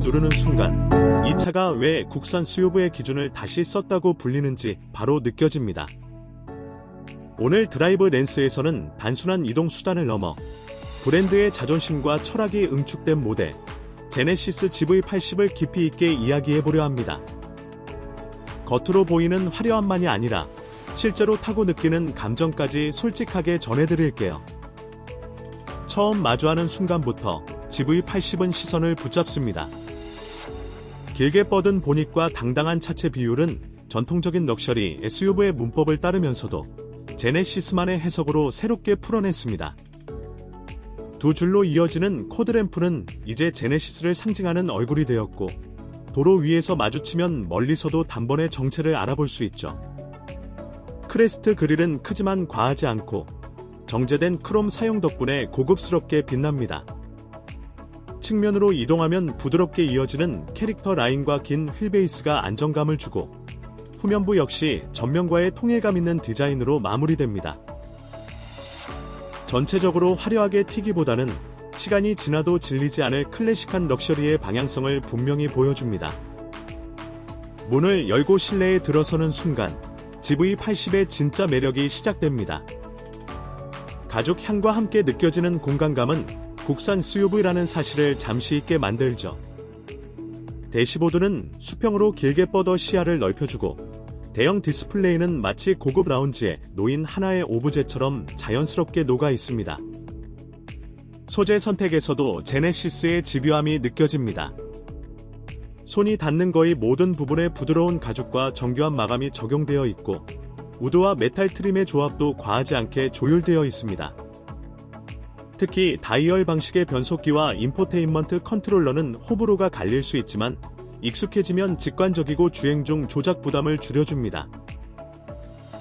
누르는 순간 이 차가 왜 국산 수요부의 기준을 다시 썼다고 불리는지 바로 느껴집니다. 오늘 드라이브 렌스에서는 단순한 이동 수단을 넘어 브랜드의 자존심과 철학이 응축된 모델 제네시스 GV80을 깊이 있게 이야기해 보려 합니다. 겉으로 보이는 화려함만이 아니라 실제로 타고 느끼는 감정까지 솔직하게 전해드릴게요. 처음 마주하는 순간부터 GV80은 시선을 붙잡습니다. 길게 뻗은 보닛과 당당한 차체 비율은 전통적인 럭셔리 SUV의 문법을 따르면서도 제네시스만의 해석으로 새롭게 풀어냈습니다. 두 줄로 이어지는 코드램프는 이제 제네시스를 상징하는 얼굴이 되었고 도로 위에서 마주치면 멀리서도 단번에 정체를 알아볼 수 있죠. 크레스트 그릴은 크지만 과하지 않고 정제된 크롬 사용 덕분에 고급스럽게 빛납니다. 측면으로 이동하면 부드럽게 이어지는 캐릭터 라인과 긴 휠베이스가 안정감을 주고 후면부 역시 전면과의 통일감 있는 디자인으로 마무리됩니다. 전체적으로 화려하게 튀기보다는 시간이 지나도 질리지 않을 클래식한 럭셔리의 방향성을 분명히 보여줍니다. 문을 열고 실내에 들어서는 순간 GV80의 진짜 매력이 시작됩니다. 가죽 향과 함께 느껴지는 공간감은 국산 SUV라는 사실을 잠시 잊게 만들죠. 대시보드는 수평으로 길게 뻗어 시야를 넓혀주고 대형 디스플레이는 마치 고급 라운지에 놓인 하나의 오브제처럼 자연스럽게 녹아 있습니다. 소재 선택에서도 제네시스의 집요함이 느껴집니다. 손이 닿는 거의 모든 부분에 부드러운 가죽과 정교한 마감이 적용되어 있고 우드와 메탈 트림의 조합도 과하지 않게 조율되어 있습니다. 특히 다이얼 방식의 변속기와 인포테인먼트 컨트롤러는 호불호가 갈릴 수 있지만 익숙해지면 직관적이고 주행 중 조작 부담을 줄여줍니다.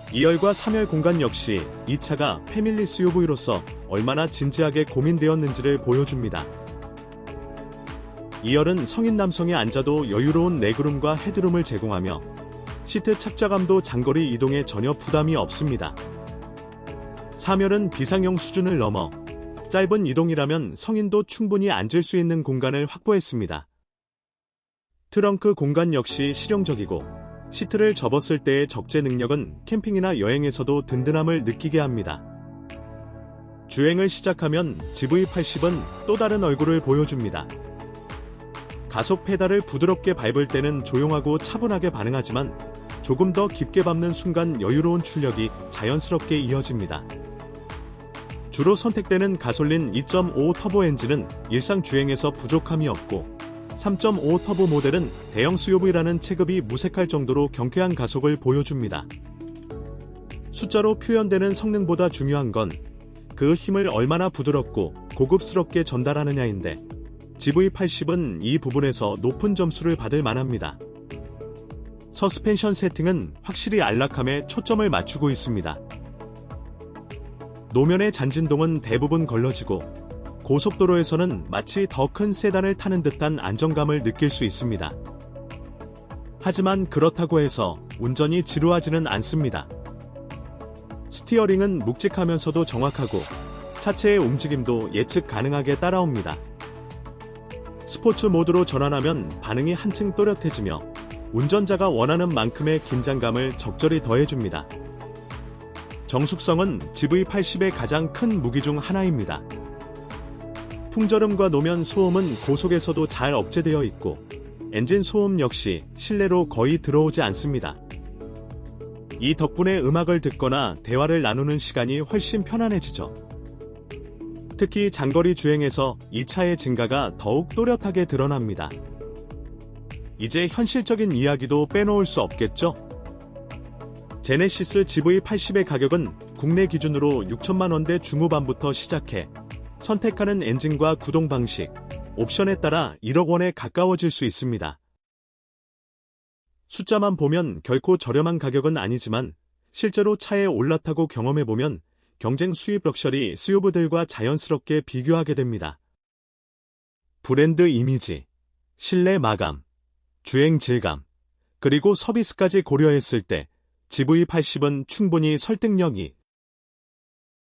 2열과 3열 공간 역시 이 차가 패밀리 SUV로서 얼마나 진지하게 고민되었는지를 보여줍니다. 2열은 성인 남성이 앉아도 여유로운 레그룸과 헤드룸을 제공하며 시트 착좌감도 장거리 이동에 전혀 부담이 없습니다. 3열은 비상용 수준을 넘어 짧은 이동이라면 성인도 충분히 앉을 수 있는 공간을 확보했습니다. 트렁크 공간 역시 실용적이고 시트를 접었을 때의 적재 능력은 캠핑이나 여행에서도 든든함을 느끼게 합니다. 주행을 시작하면 GV80은 또 다른 얼굴을 보여줍니다. 가속 페달을 부드럽게 밟을 때는 조용하고 차분하게 반응하지만 조금 더 깊게 밟는 순간 여유로운 출력이 자연스럽게 이어집니다. 주로 선택되는 가솔린 2.5 터보 엔진은 일상 주행에서 부족함이 없고 3.5 터보 모델은 대형 SUV라는 체급이 무색할 정도로 경쾌한 가속을 보여줍니다. 숫자로 표현되는 성능보다 중요한 건 그 힘을 얼마나 부드럽고 고급스럽게 전달하느냐인데 GV80은 이 부분에서 높은 점수를 받을 만합니다. 서스펜션 세팅은 확실히 안락함에 초점을 맞추고 있습니다. 노면의 잔진동은 대부분 걸러지고 고속도로에서는 마치 더 큰 세단을 타는 듯한 안정감을 느낄 수 있습니다. 하지만 그렇다고 해서 운전이 지루하지는 않습니다. 스티어링은 묵직하면서도 정확하고 차체의 움직임도 예측 가능하게 따라옵니다. 스포츠 모드로 전환하면 반응이 한층 또렷해지며 운전자가 원하는 만큼의 긴장감을 적절히 더해줍니다. 정숙성은 GV80의 가장 큰 무기 중 하나입니다. 풍절음과 노면 소음은 고속에서도 잘 억제되어 있고 엔진 소음 역시 실내로 거의 들어오지 않습니다. 이 덕분에 음악을 듣거나 대화를 나누는 시간이 훨씬 편안해지죠. 특히 장거리 주행에서 이 차의 증가가 더욱 또렷하게 드러납니다. 이제 현실적인 이야기도 빼놓을 수 없겠죠? 제네시스 GV80의 가격은 국내 기준으로 6천만 원대 중후반부터 시작해 선택하는 엔진과 구동 방식, 옵션에 따라 1억 원에 가까워질 수 있습니다. 숫자만 보면 결코 저렴한 가격은 아니지만 실제로 차에 올라타고 경험해보면 경쟁 수입 럭셔리 수요부들과 자연스럽게 비교하게 됩니다. 브랜드 이미지, 실내 마감, 주행 질감, 그리고 서비스까지 고려했을 때 GV80은 충분히 설득력이